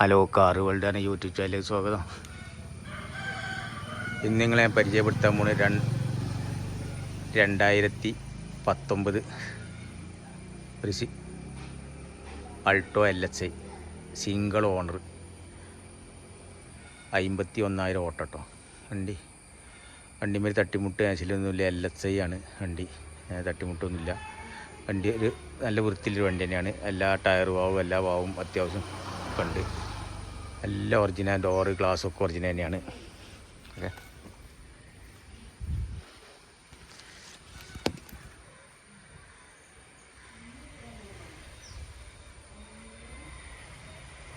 Hello car വേൾഡാണ് YouTube ചാനലിലേക്ക് സ്വാഗതം. ഇന്ന് നിങ്ങളെ ഞാൻ പരിചയപ്പെടുത്താൻ പോണ രണ്ട് രണ്ടായിരത്തി പത്തൊമ്പത് ഒരു C Alto L H I single owner അമ്പത്തി ഒന്നായിരം ഓട്ടോ വണ്ടി വണ്ടിമേൽ തട്ടിമുട്ട് ആശിലൊന്നുമില്ല എൽ എച്ച് ഐ ആണ് വണ്ടി. തട്ടിമുട്ടൊന്നുമില്ല. വണ്ടി ഒരു നല്ല വൃത്തിയിലൊരു വണ്ടി തന്നെയാണ്. എല്ലാ ടയർ വാവും എല്ലാ വാവും അത്യാവശ്യം ഒക്കെ ഉണ്ട്. എല്ലാം ഒറിജിനൽ ഡോറ് ഗ്ലാസ് ഒക്കെ ഒറിജിനൽ തന്നെയാണ്. ഓക്കെ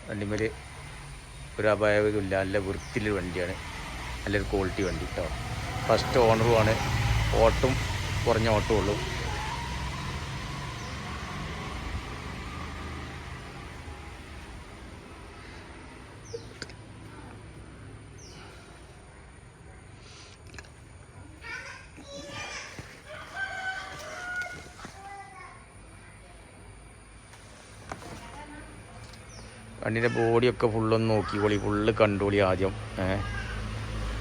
വണ്ടിമേൽ ഒരു അപായവുമില്ല. നല്ല വൃത്തിയിലൊരു വണ്ടിയാണ്. നല്ലൊരു ക്വാളിറ്റി വണ്ടി കേട്ടോ ഫസ്റ്റ് ഓണറുമാണ് ഓട്ടും കുറഞ്ഞ ഓട്ടം വണ്ടിന്റെ ബോഡിയൊക്കെ ഫുള്ളൊന്ന് നോക്കിക്കോളി ഫുള്ള് കണ്ടോളി ആദ്യം.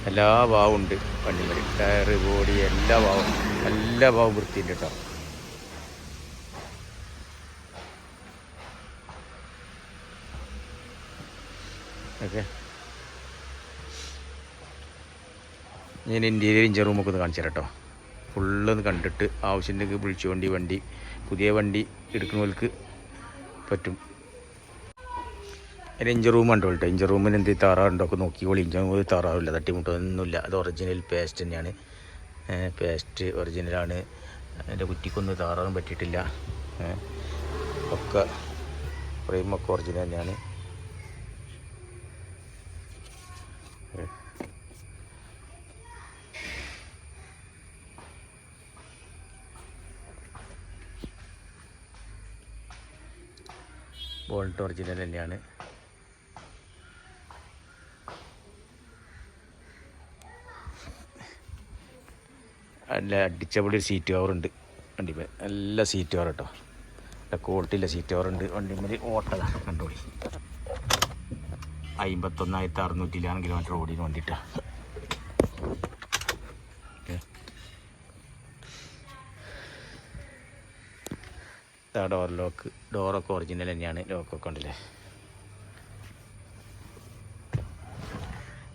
എല്ലാ ഭാവവും ഉണ്ട് വണ്ടിമേൽ ടയറ് ബോഡി എല്ലാ ഭാവം എല്ലാ ഭാവം വൃത്തിയുണ്ട് കേട്ടോ. ഓക്കെ. ഞാൻ ഇന്റീരിയർ ഇഞ്ചർ റൂമൊക്കെ ഒന്ന് കാണിച്ചു തരാം കേട്ടോ. ഫുള്ളൊന്ന് കണ്ടിട്ട് ആവശ്യത്തിനൊക്കെ വിളിച്ചു വണ്ടി വണ്ടി. പുതിയ വണ്ടി എടുക്കുന്നവർക്ക് പറ്റും. അതിന് ഇഞ്ചി റൂം ഉണ്ടോ കേട്ടോ. ഇഞ്ചി റൂമിന് എന്ത് ഒക്കെ നോക്കിക്കോളി. ഇഞ്ചി റൂമിൽ താറാറില്ല. തട്ടിമുട്ടൊന്നുമില്ല അത് ഒറിജിനൽ പേസ്റ്റ് തന്നെയാണ്. പേസ്റ്റ് ഒറിജിനലാണ് അതിന്റെ കുറ്റിക്കൊന്നും താറാറും പറ്റിയിട്ടില്ല. ഒക്കെ ഫ്രെയിമൊക്കെ ഒറിജിനൽ തന്നെയാണ്. ബോൾട്ട് ഒറിജിനൽ തന്നെയാണ്. നല്ല അടിച്ചപൊളി ഒരു സീറ്റ് കവറുണ്ട് വണ്ടിമേൽ നല്ല സീറ്റ് കവർ കേട്ടോ നല്ല ക്വാളിറ്റിയിലെ സീറ്റ് കവറുണ്ട് വണ്ടിമേൽ ഓട്ടതാണ് കണ്ടോളി. അമ്പത്തൊന്നായിരത്തി അറുന്നൂറ്റിലാണ് കിലോമീറ്റർ ഓടിന് വേണ്ടിയിട്ടാണ് ഡോർ ലോക്ക് ഡോറൊക്കെ ഒറിജിനൽ തന്നെയാണ്. ലോക്കൊക്കെ ഉണ്ടല്ലേ?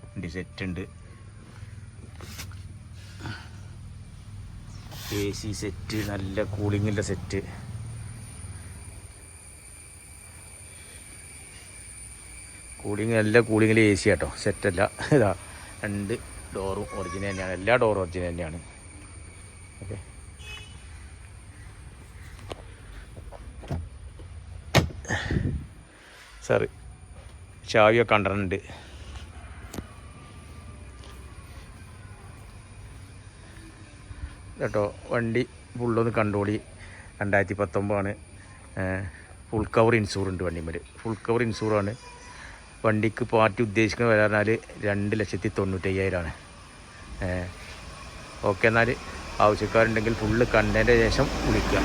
വണ്ടി സെറ്റ് ഉണ്ട്. എ സി സെറ്റ് നല്ല കൂളിങ്ങിന്റെ സെറ്റ്. കൂളിങ് നല്ല കൂളിങ്ങിൽ എ സി കേട്ടോ സെറ്റല്ല. ഇതാ രണ്ട് ഡോറും ഒറിജിനൽ തന്നെയാണ്. എല്ലാ ഡോറും ഒറിജിനൽ തന്നെയാണ്. ഓക്കെ. സാറ്. ചാവിയൊക്കെ കണ്ടിട്ടുണ്ട്. കേട്ടോ വണ്ടി ഫുള്ളൊന്ന് കണ്ടോളി. രണ്ടായിരത്തി പത്തൊമ്പതാണ് ഫുൾ കവർ ഇൻഷൂർ ഉണ്ട് വണ്ടിമേൽ ഫുൾ കവർ ഇൻഷൂറാണ് വണ്ടിക്ക് പാർട്ടി ഉദ്ദേശിക്കുന്ന വില പറഞ്ഞാൽ രണ്ട് ലക്ഷത്തി തൊണ്ണൂറ്റയ്യായിരമാണ് ഓക്കെ എന്നാൽ ആവശ്യക്കാരുണ്ടെങ്കിൽ ഫുള്ള് കണ്ടതിന്റെ ശേഷം വിളിക്കുക.